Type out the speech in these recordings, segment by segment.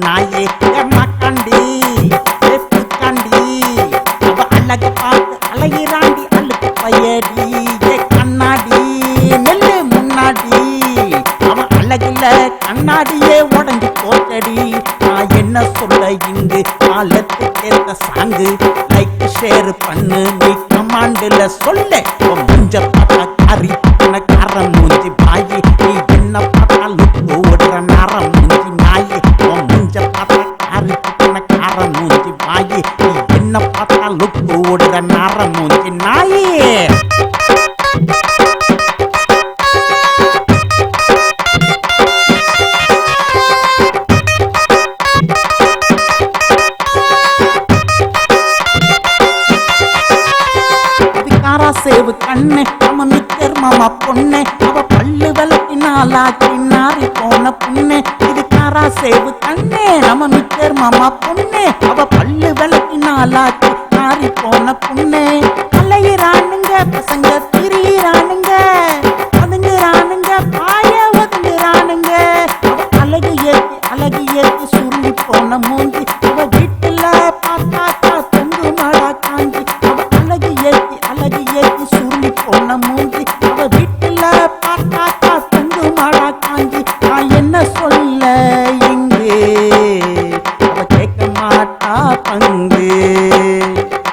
நாயே மக்காண்டி ஏத்துக்காண்டி அவ அழகு பார்த்து அலையிறாண்டி அழுக்கு பையடி ஏ கண்ணாடி நெல்லு முன்னாடி. அவன் அழகுல கண்ணாடியே உடஞ்சி போட்டடி. நான் என்ன சொல்ல இங்கு? காலத்துக்கு கேட்ட சாங்கு. லைக் ஷேர் பண்ணு நீ கமாண்டுல சொல்ல. உன் முஞ்ச பார்த்தா காரி பார்த்தாலும் ஓடுற நாரம் மூஞ்சி நாயே சேவு கண்ணு நம்ம மாமா பொண்ணு அவ பல்லு விளக்கினாலாக்கி நாரி போன பொண்ணு. இது காரா சேவு கண்ணு நம்ம மாமா பொண்ணு அவ பல்லு விளக்கினாலாக்கி மாறி போன பொண்ணு. அலையிறானுங்க பசங்க திரியிறானுங்க. ஒதுங்குறானுங்க பாய ஒதுங்குறானுங்க. அழகு ஏத்து அழகு ஏத்து சுருங்கி போன மூஞ்சி. அவ வீட்டுல பார்த்தாக்கா தொங்கு மாடா காஞ்சி. அவ அழகு ஏத்தி அழகு ஏத்தி சுருங்கி போன மூஞ்சி. அவ வீட்டுல பார்த்தாக்கா தொங்கு மாடா காஞ்சி. நான் என்ன சொல்ல இங்கு? அவ கேட்க மாட்டா பங்கு.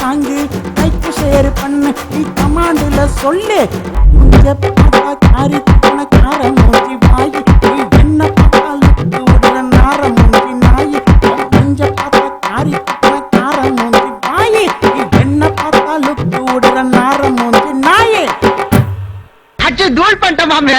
சாங்கு லைக் ஷேர் பண்ணு. நீ கமாண்டுல சொல்லு. இங்க பார்த்தா காரி கார மூஞ்சி வாயி. நீ என்ன பார்த்தாலும் உடல நார மூஞ்சி நாய். நெஞ்ச பார்த்தா காரி கார மூஞ்சி வாயி. நீ என்ன பார்த்தாலும் உடல நார மூஞ்சி நாய். அச்சு தூள் பண்ணிட்டோம் மாமே.